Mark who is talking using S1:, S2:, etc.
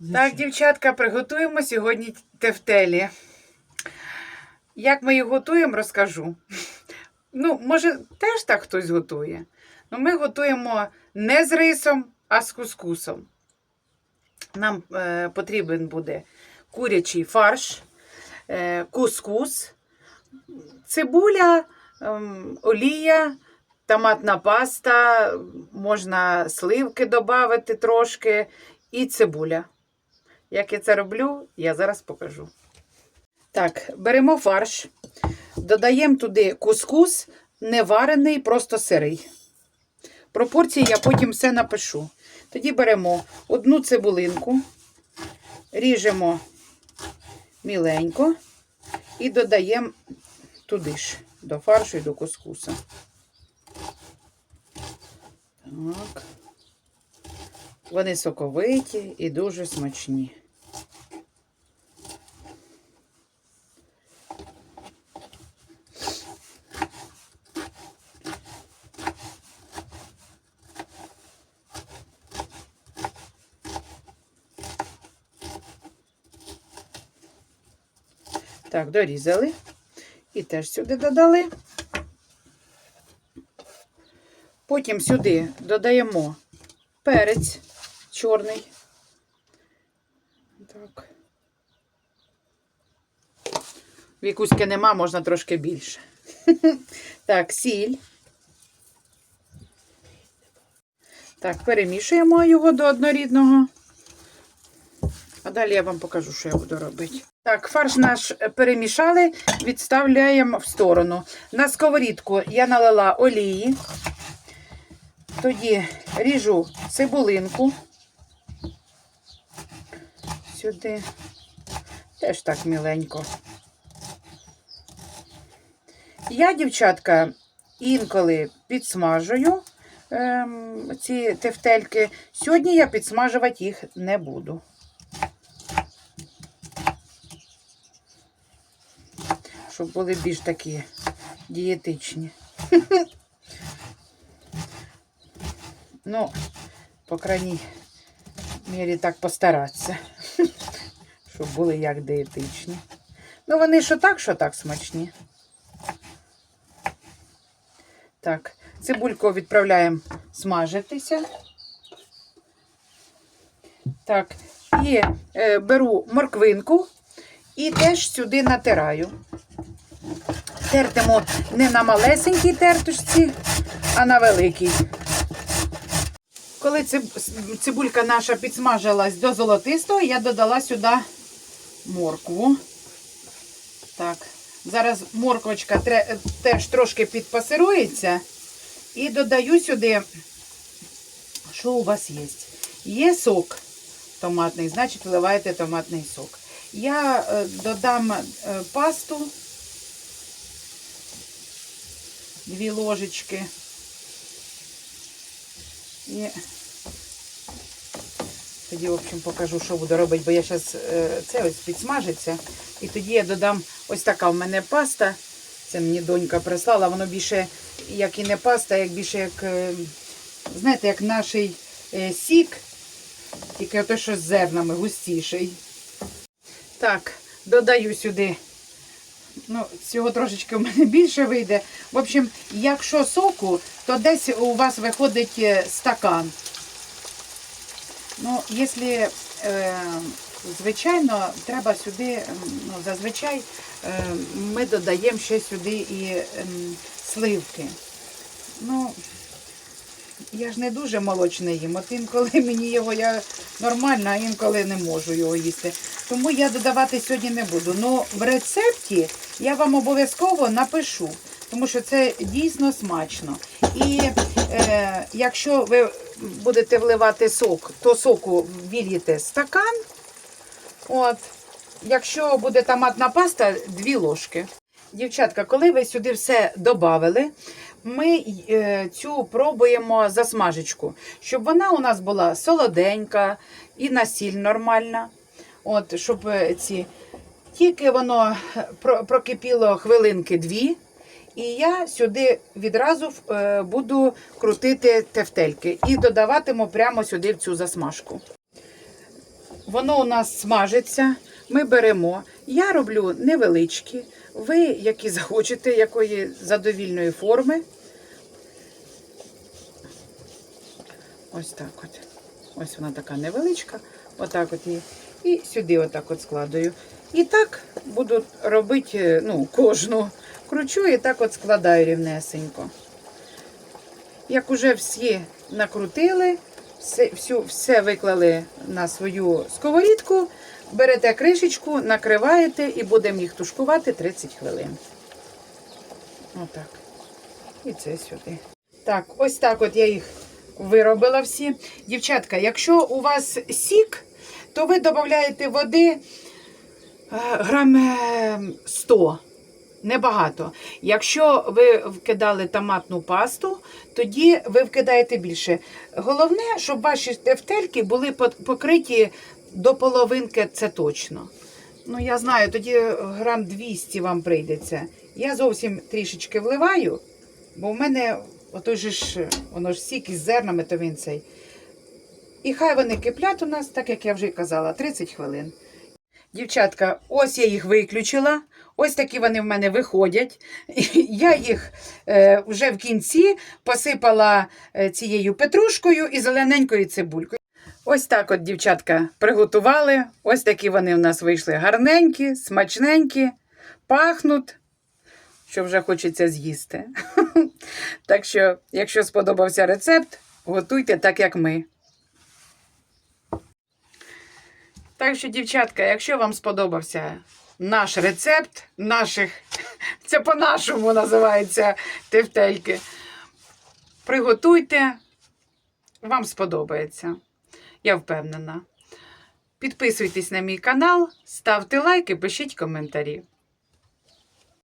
S1: Так, дівчатка, приготуємо сьогодні тефтелі. Як ми їх готуємо, розкажу. Ну, може, теж так хтось готує. Ну, ми готуємо не з рисом, а з кускусом. Нам е, потрібен буде курячий фарш, е, кускус, цибуля, ем, олія, томатна паста, можна сливки додати трошки і цибуля. Як я це роблю, я зараз покажу. Так, беремо фарш, додаємо туди кускус, не варений, просто сирий. Пропорції я потім все напишу. Тоді беремо одну цибулинку, ріжемо міленько і додаємо туди ж, до фаршу і до кускуса. Так. Вони соковиті і дуже смачні. Так, дорізали. І теж сюди додали. Потім сюди додаємо перець чорний. Так. Вікуськи нема, можна трошки більше. Так, сіль. Так, перемішуємо його до однорідного. А далі я вам покажу, що я буду робити. Так, фарш наш перемішали, відставляємо в сторону. На сковорідку я налила олії. Тоді ріжу цибулинку. Сюди. Теж так міленько. Я, дівчатка, інколи підсмажую ем, ці тефтельки. Сьогодні я підсмажувати їх не буду. Щоб були більш такі дієтичні. Ну, по крайній мірі так постаратися, щоб були як диетичні. Ну, вони що так, що так смачні. Так, цибульку відправляємо смажитися. Так, і е, беру морквинку і теж сюди натираю. Тертимо не на малесенькій тертушці, а на великій. Коли цибулька наша підсмажилась до золотистого, я додала сюди моркву. Так, зараз морквочка теж трошки підпасирується. І додаю сюди, що у вас є? Є сок томатний, значить вливаєте томатний сок. Я е, додам е, пасту, дві ложечки. І тоді, в общем, покажу, що буду робити, бо я зараз це ось підсмажиться. І тоді я додам ось така в мене паста. Це мені донька прислала. Воно більше, як і не паста, як більше як, е, знаєте, як наш е, сік, тільки те, що з зернами густіший. Так, додаю сюди. Ну, цього трошечки в мене більше вийде. В общем, якщо соку, то десь у вас виходить е, стакан. Ну, якщо, е, звичайно, треба сюди, ну, зазвичай е, ми додаємо ще сюди і сливки. Ну, я ж не дуже молочне їм. От інколи мені його я нормально, а інколи не можу його їсти. Тому я додавати сьогодні не буду. Ну, в рецепті я вам обов'язково напишу, тому що це дійсно смачно. І е, якщо ви будете вливати сок, то соку вільєте стакан. От. Якщо буде томатна паста, дві ложки. Дівчатка, коли ви сюди все додали, ми е, цю пробуємо засмажечку, щоб вона у нас була солоденька і на сіль нормальна. От, щоб е, ці тільки воно про- прокипіло хвилинки дві, і я сюди відразу е, буду крутити тефтельки і додаватиму прямо сюди в цю засмажку. воно у нас смажиться, ми беремо. Я роблю невеличкі, ви, які захочете, якої задовільної форми. Ось так от. Ось вона така невеличка. Отак от її. І сюди отак от складаю. І так буду робити е, ну, кожну. Кручу і так от складаю рівнесенько. Як уже всі накрутили, все, всю, все виклали на свою сковорідку, берете кришечку, накриваєте і будемо їх тушкувати 30 хвилин. Отак. І це сюди. Так, ось так от я їх виробила всі. Дівчатка, якщо у вас сік, то ви додаєте води е, грам е, 100. Небагато. Якщо ви вкидали томатну пасту, тоді ви вкидаєте більше. Головне, щоб ваші тефтельки були по- покриті до половинки, це точно. Ну, я знаю, тоді грам 200 вам прийдеться. Я зовсім трішечки вливаю, бо в мене отой же ж, воно ж сік із зернами, то він цей. І хай вони киплять у нас, так як я вже й казала, 30 хвилин. Дівчатка, ось я їх виключила. Ось такі вони в мене виходять. Я їх е, вже в кінці посипала е, цією петрушкою і зелененькою цибулькою. Ось так от, дівчатка, приготували. Ось такі вони в нас вийшли гарненькі, смачненькі, пахнуть, що вже хочеться з'їсти. Так що, якщо сподобався рецепт, готуйте так, як ми. Так що, дівчатка, якщо вам сподобався наш рецепт, наших, це по-нашому називається тефтельки, приготуйте, вам сподобається. Я впевнена. Підписуйтесь на мій канал, ставте лайки, пишіть коментарі.